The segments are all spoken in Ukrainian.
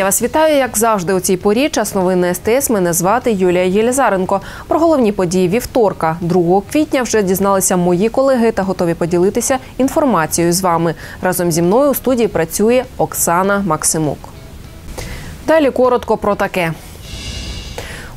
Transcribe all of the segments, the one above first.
Я вас вітаю, як завжди, у цій порі. Час новини СТС. Мене звати Юлія Єлізаренко. Про головні події вівторка, 2 квітня, вже дізналися мої колеги та готові поділитися інформацією з вами. Разом зі мною у студії працює Оксана Максимук. Далі коротко про таке.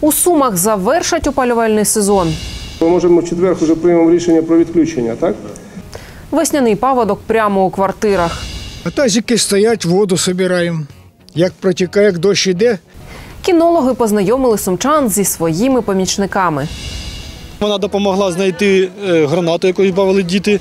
У Сумах завершать опалювальний сезон. Ми можемо в четвер вже приймемо рішення про відключення, так? Весняний паводок прямо у квартирах. А тазики стоять, воду собираємо. Як протікає, як дощ іде, Кінологи познайомили сумчан зі своїми помічниками. Вона допомогла знайти е, гранату, якою бавили діти.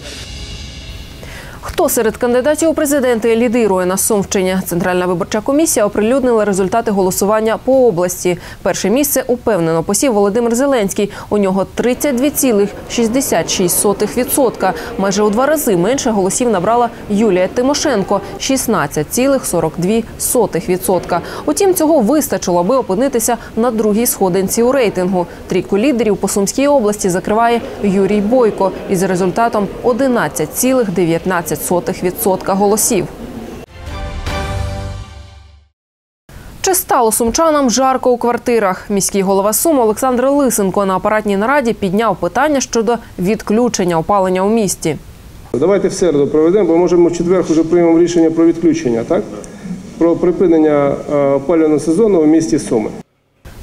Хто серед кандидатів у президенти лідирує на Сумщині? Центральна виборча комісія оприлюднила результати голосування по області. Перше місце упевнено посів Володимир Зеленський. У нього 32,66%. Майже у два рази менше голосів набрала Юлія Тимошенко 16,42%. Утім, цього вистачило, аби опинитися на другій сходинці у рейтингу. Трійку лідерів по Сумській області закриває Юрій Бойко із результатом 11,19% голосів. Чи стало сумчанам жарко у квартирах? Міський голова Сум Олександр Лисенко на апаратній нараді підняв питання щодо відключення опалення у місті. Давайте в середу проведемо, бо можемо в четвер вже приймемо рішення про відключення, так? Про припинення е, опалювального сезону у місті Суми.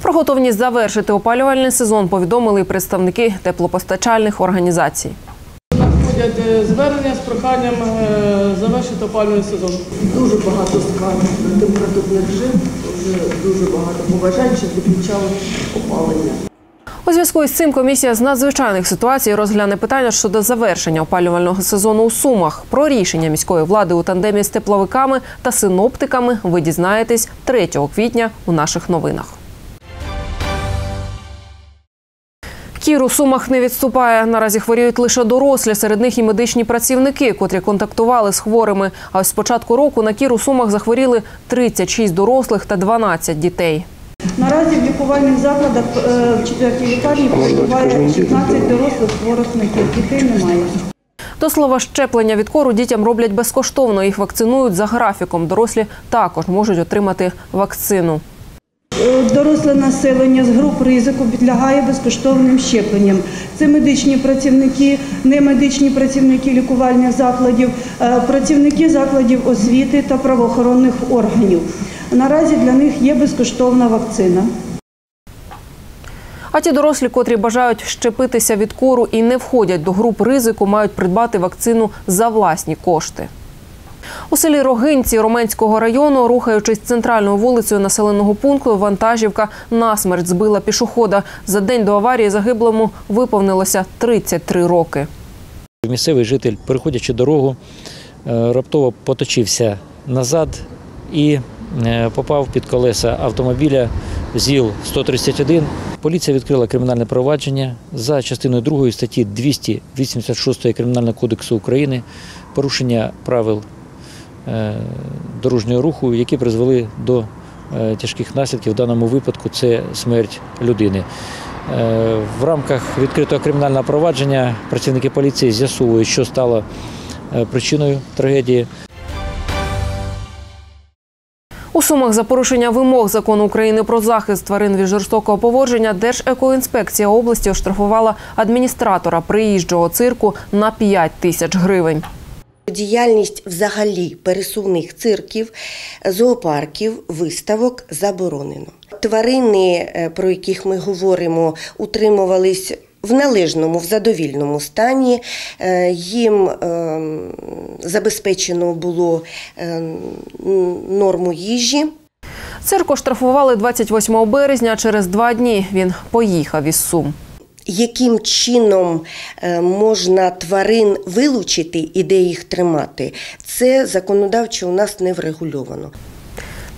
Про готовність завершити опалювальний сезон повідомили й представники теплопостачальних організацій. Надходять е, звернення з проханням е, завершити опалювальний сезон. Дуже багато скарг режим, вже дуже багато побажань, щоб відключали опалення. У зв'язку із цим комісія з надзвичайних ситуацій розгляне питання щодо завершення опалювального сезону у Сумах. Про рішення міської влади у тандемі з тепловиками та синоптиками ви дізнаєтесь 3 квітня у наших новинах. Кір у Сумах не відступає. Наразі хворіють лише дорослі, серед них і медичні працівники, котрі контактували з хворими. А ось з початку року на кір у Сумах захворіли 36 дорослих та 12 дітей. Наразі в лікувальних закладах е, в четвертій лікарні перебуває 16 дорослих хворих на кір. Дітей немає. До слова, щеплення від кору дітям роблять безкоштовно. Їх вакцинують за графіком. Дорослі також можуть отримати вакцину. Е, Доросле населення з груп ризику підлягає безкоштовним щепленням. Це медичні працівники, немедичні працівники лікувальних закладів, е, працівники закладів освіти та правоохоронних органів. Наразі для них є безкоштовна вакцина. А ті дорослі, котрі бажають щепитися від кору і не входять до груп ризику, мають придбати вакцину за власні кошти. У селі Рогинці Роменського району, рухаючись центральною вулицею населеного пункту, вантажівка насмерть збила пішохода. За день до аварії загиблому виповнилося 33 роки. Місцевий житель, переходячи дорогу, е, раптово поточився назад і е, попав під колеса автомобіля ЗІЛ-131. Поліція відкрила кримінальне провадження за частиною 2 статті 286 Кримінального кодексу України порушення правил дорожнього руху, які призвели до е, тяжких наслідків. В даному випадку це смерть людини. Е, В рамках відкритого кримінального провадження працівники поліції з'ясовують, що стало е, причиною трагедії. У Сумах за порушення вимог закону України про захист тварин від жорстокого поводження Держекоінспекція області оштрафувала адміністратора приїжджого цирку на 5 тисяч гривень. Діяльність взагалі пересувних цирків, зоопарків, виставок заборонено. Тварини, е, про яких ми говоримо, утримувались в належному, в задовільному стані. Е, Їм ем, забезпечено було ем, норму їжі. Цирк оштрафували 28 березня. Через два дні він поїхав із Сум. Яким чином е, можна тварин вилучити і де їх тримати, це законодавчо у нас не врегульовано.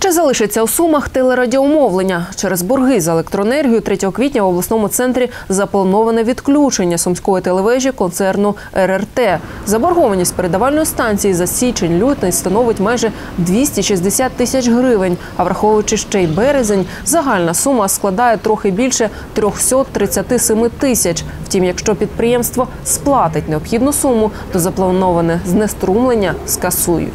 Чи залишиться у Сумах телерадіомовлення? Через борги за електроенергію 3 квітня в обласному центрі заплановане відключення сумської телевежі концерну РРТ. Заборгованість передавальної станції за січень-лютий становить майже 260 тисяч гривень. А враховуючи ще й березень, загальна сума складає трохи більше 337 тисяч. Втім, якщо підприємство сплатить необхідну суму, то заплановане знеструмлення скасують.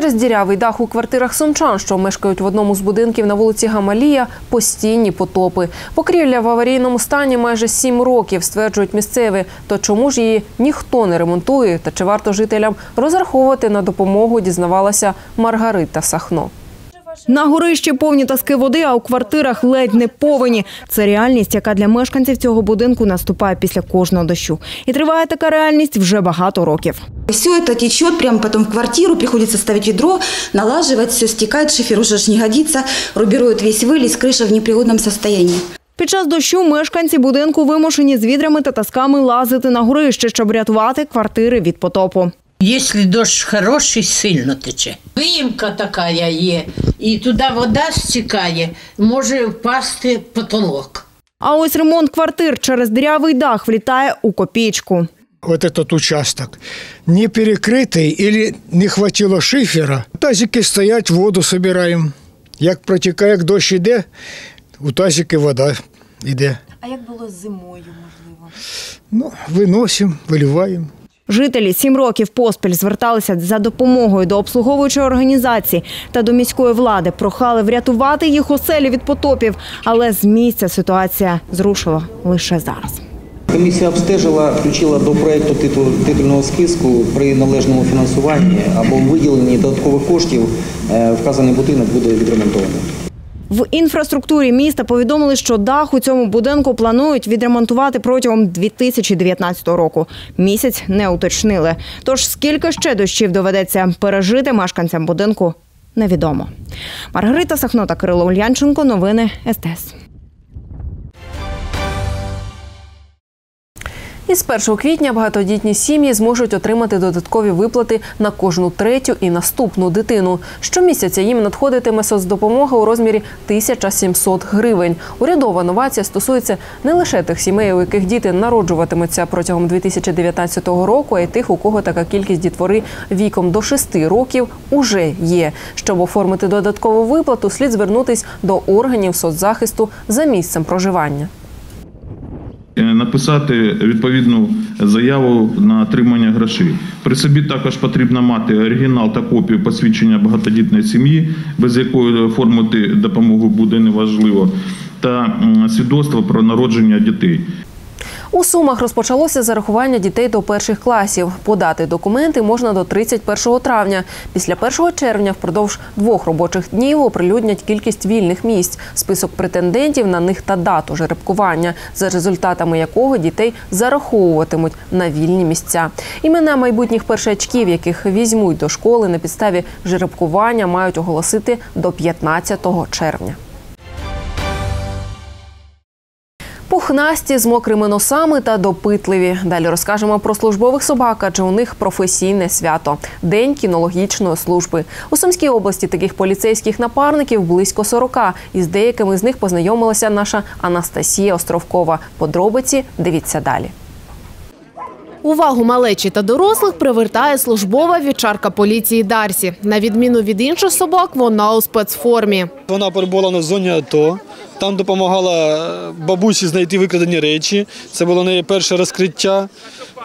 Через дірявий дах у квартирах сумчан, що мешкають в одному з будинків на вулиці Гамалія, постійні потопи. Покрівля в аварійному стані майже сім років, стверджують місцеві. То чому ж її ніхто не ремонтує? Та чи варто жителям розраховувати на допомогу? Дізнавалася Маргарита Сахно. На горищі повні таски води, а у квартирах ледь не повені. Це реальність, яка для мешканців цього будинку наступає після кожного дощу. І триває така реальність вже багато років. Все это течет прямо потом в квартиру, приходится ставить ведро, налаживать, все стекает, шифер уже ж не годится, рубирует весь вылез, крыша в непригодном состоянии. Під час дощу мешканці будинку вимушені з відрами та тасками лазити на горище, щоб рятувати квартири від потопу. Якщо дощ хороший, сильно тече. Виїмка така є, і туди вода стікає, може впасти потолок. А ось ремонт квартир через дирявий дах влітає у копійку. Вот этот участок не перекритий или не хватило шифера. Тазики стоять, воду собираємо. Як протікає, як дощ іде, у тазики вода йде. А як було зимою, можливо? Ну, виносимо, виливаємо. Жителі сім років поспіль зверталися за допомогою до обслуговуючої організації та до міської влади. Прохали врятувати їх оселі від потопів, але з місця ситуація зрушила лише зараз. Комісія обстежила, включила до проєкту титу- титульного списку при належному фінансуванні або виділенні додаткових коштів е, вказаний будинок буде відремонтований. В інфраструктурі міста повідомили, що дах у цьому будинку планують відремонтувати протягом 2019 року. Місяць не уточнили. Тож скільки ще дощів доведеться пережити мешканцям будинку, невідомо. Маргарита Сахнота Кирило Ульянченко. Новини СТС. Із 1 квітня багатодітні сім'ї зможуть отримати додаткові виплати на кожну третю і наступну дитину. Щомісяця їм надходитиме соцдопомога у розмірі 1700 гривень. Урядова новація стосується не лише тих сімей, у яких діти народжуватимуться протягом 2019 року, а й тих, у кого така кількість дітвори віком до 6 років уже є. Щоб оформити додаткову виплату, слід звернутись до органів соцзахисту за місцем проживання. Написати відповідну заяву на отримання грошей. При собі також потрібно мати оригінал та копію посвідчення багатодітної сім'ї, без якої оформити допомогу буде неважливо, та свідоцтво про народження дітей. У Сумах розпочалося зарахування дітей до перших класів. Подати документи можна до 31 травня. Після 1 червня впродовж двох робочих днів оприлюднять кількість вільних місць, список претендентів на них та дату жеребкування, за результатами якого дітей зараховуватимуть на вільні місця. Імена майбутніх першачків, яких візьмуть до школи на підставі жеребкування, мають оголосити до 15 червня. Пухнасті з мокрими носами та допитливі. Далі розкажемо про службових собак, адже у них професійне свято день кінологічної служби. У Сумській області таких поліцейських напарників близько 40. І з деякими з них познайомилася наша Анастасія Островкова. Подробиці дивіться далі. Увагу малечі та дорослих привертає службова вівчарка поліції Дарсі. На відміну від інших собак, вона у спецформі. Вона перебула на зоні АТО. Там допомагала е, бабусі знайти викрадені речі. Це було неї перше розкриття.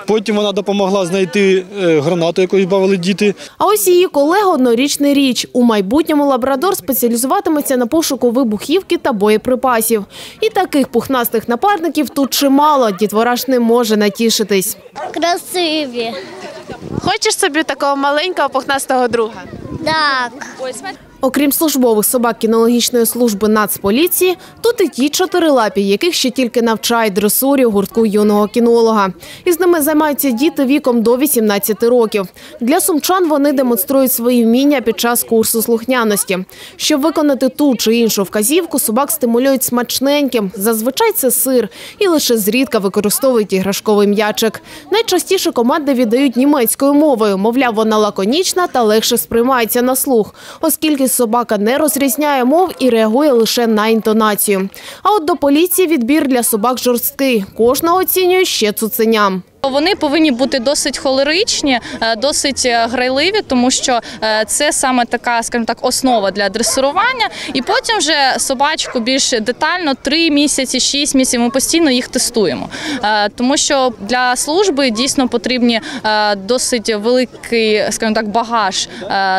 Потім вона допомогла знайти е, гранату, якою бавили діти. А ось її колега однорічний річ. У майбутньому лабрадор спеціалізуватиметься на пошуку вибухівки та боєприпасів. І таких пухнастих напарників тут чимало. Дітвора ж не може натішитись. Красиві. Хочеш собі такого маленького пухнастого друга? Так. Окрім службових собак кінологічної служби Нацполіції, тут і ті чотирилапі, яких ще тільки навчають дресурі гуртку юного кінолога. Із ними займаються діти віком до 18 років. Для сумчан вони демонструють свої вміння під час курсу слухняності. Щоб виконати ту чи іншу вказівку, собак стимулюють смачненьким. Зазвичай це сир, і лише зрідка використовують іграшковий м'ячик. Найчастіше команди віддають німецькою мовою. Мовляв, вона лаконічна та легше сприймається на слух, оскільки собака не розрізняє мов і реагує лише на інтонацію. А от до поліції відбір для собак жорсткий. Кожного оцінює ще цуценям. Вони повинні бути досить холеричні, е, досить е, грайливі, тому що е, це саме така, скажімо так, основа для дресирування. І потім вже собачку більш детально 3 місяці, 6 місяців. Ми постійно їх тестуємо, тому що для служби дійсно потрібні досить великий, скажімо так, багаж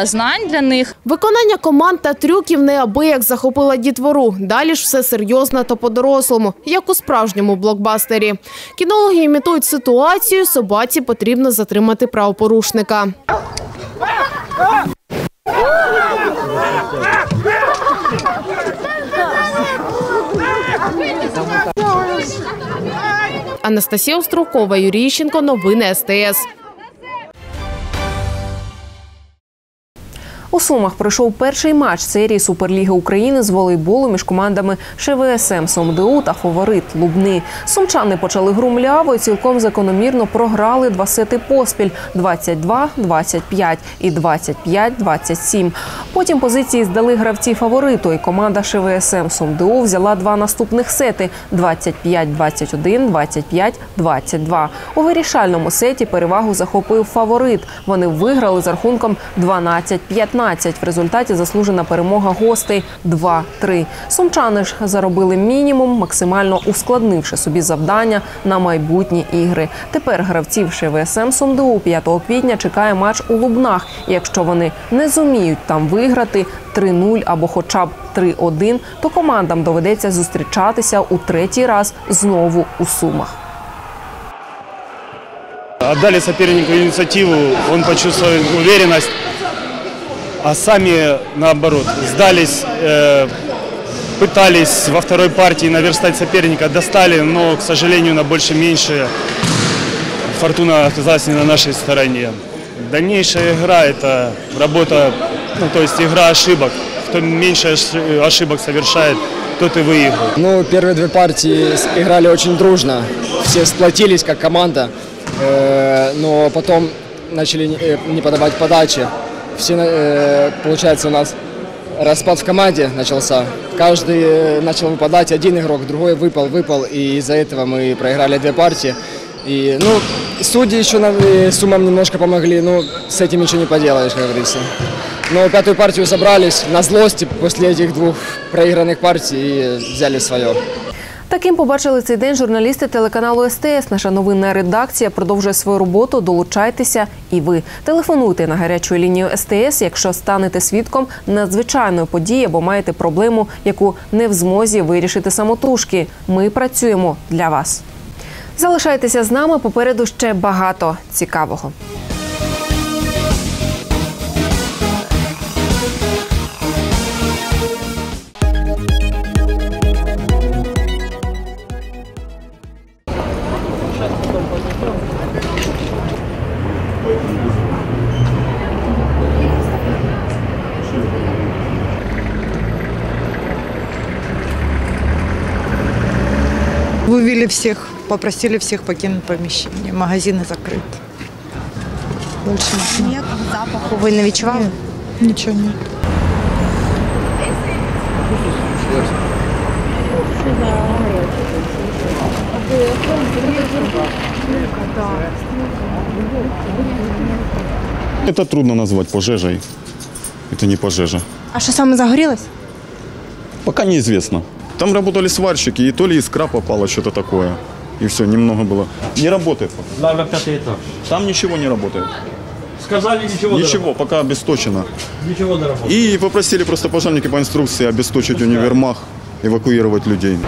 знань для них. Виконання команд та трюків неабияк захопила дітвору. Далі ж все серйозно та по-дорослому, як у справжньому блокбастері. Кінологи імітують ситуацію, собаці потрібно затримати правопорушника. Анастасія Острокова, Юрій Іщенко, новини СТС. У Сумах пройшов перший матч серії Суперліги України з волейболу між командами ШВСМ СомДУ та Фаворит Лубни. Сумчани почали гру мляво і цілком закономірно програли два сети поспіль 22-25 і 25-27. Потім позиції здали гравці фавориту, і команда ШВСМ СомДУ взяла два наступних сети 25-21, 25-22. У вирішальному сеті перевагу захопив фаворит. Вони виграли з рахунком 12-15. В результаті заслужена перемога гостей 2-3. Сумчани ж заробили мінімум, максимально ускладнивши собі завдання на майбутні ігри. Тепер гравців ШВСМ СумДУ 5 квітня чекає матч у Лубнах. Якщо вони не зуміють там виграти 3-0 або хоча б 3-1, то командам доведеться зустрічатися у третій раз знову у Сумах. Отдали сопернику инициативу, он почувствовал уверенность, а сами, наоборот, сдались, э, пытались во второй партии наверстать соперника, достали, но, к сожалению, на больше-меньше фортуна оказалась не на нашей стороне. Дальнейшая игра – это работа, ну, то есть игра ошибок. Кто меньше оши- ошибок совершает, тот и выигрывает. Ну, первые две партии играли очень дружно. Все сплотились как команда. Э, но потом начали не- э, не подавать подачи. Все, э, получается, у нас распад в команде начался. Каждый э, начал выпадать, один игрок, другой выпал, выпал. И из-за этого мы проиграли две партии. И, ну, судьи еще нам, э, суммам немножко помогли, но с этим ничего не поделаешь, как говорится. Но пятую партию собрались на злости после этих двух проигранных партий и взяли свое. Таким побачили цей день журналісти телеканалу СТС. Наша новинна редакція продовжує свою роботу. Долучайтеся і ви. Телефонуйте на гарячу лінію СТС, якщо станете свідком надзвичайної події або маєте проблему, яку не в змозі вирішити самотужки. Ми працюємо для вас. Залишайтеся з нами. Попереду ще багато цікавого. Вывели всех, попросили всех покинуть помещение. Магазины закрыты. Больше ничего. Ніякого запаху ви не відчували? Ні, Ничего нет. Это трудно назвать пожежей. Это не пожежа. А що саме загорілось? Пока неизвестно. Там работали сварщики, и то ли искра попала, что-то такое. И все, немного было. Не работает. Ладно, пятый этаж. Там ничего не работает. Сказали ничего. Ничего, пока обесточено. Ничего работает. И попросили просто пожарники по инструкции обесточить универмаг, эвакуировать людей.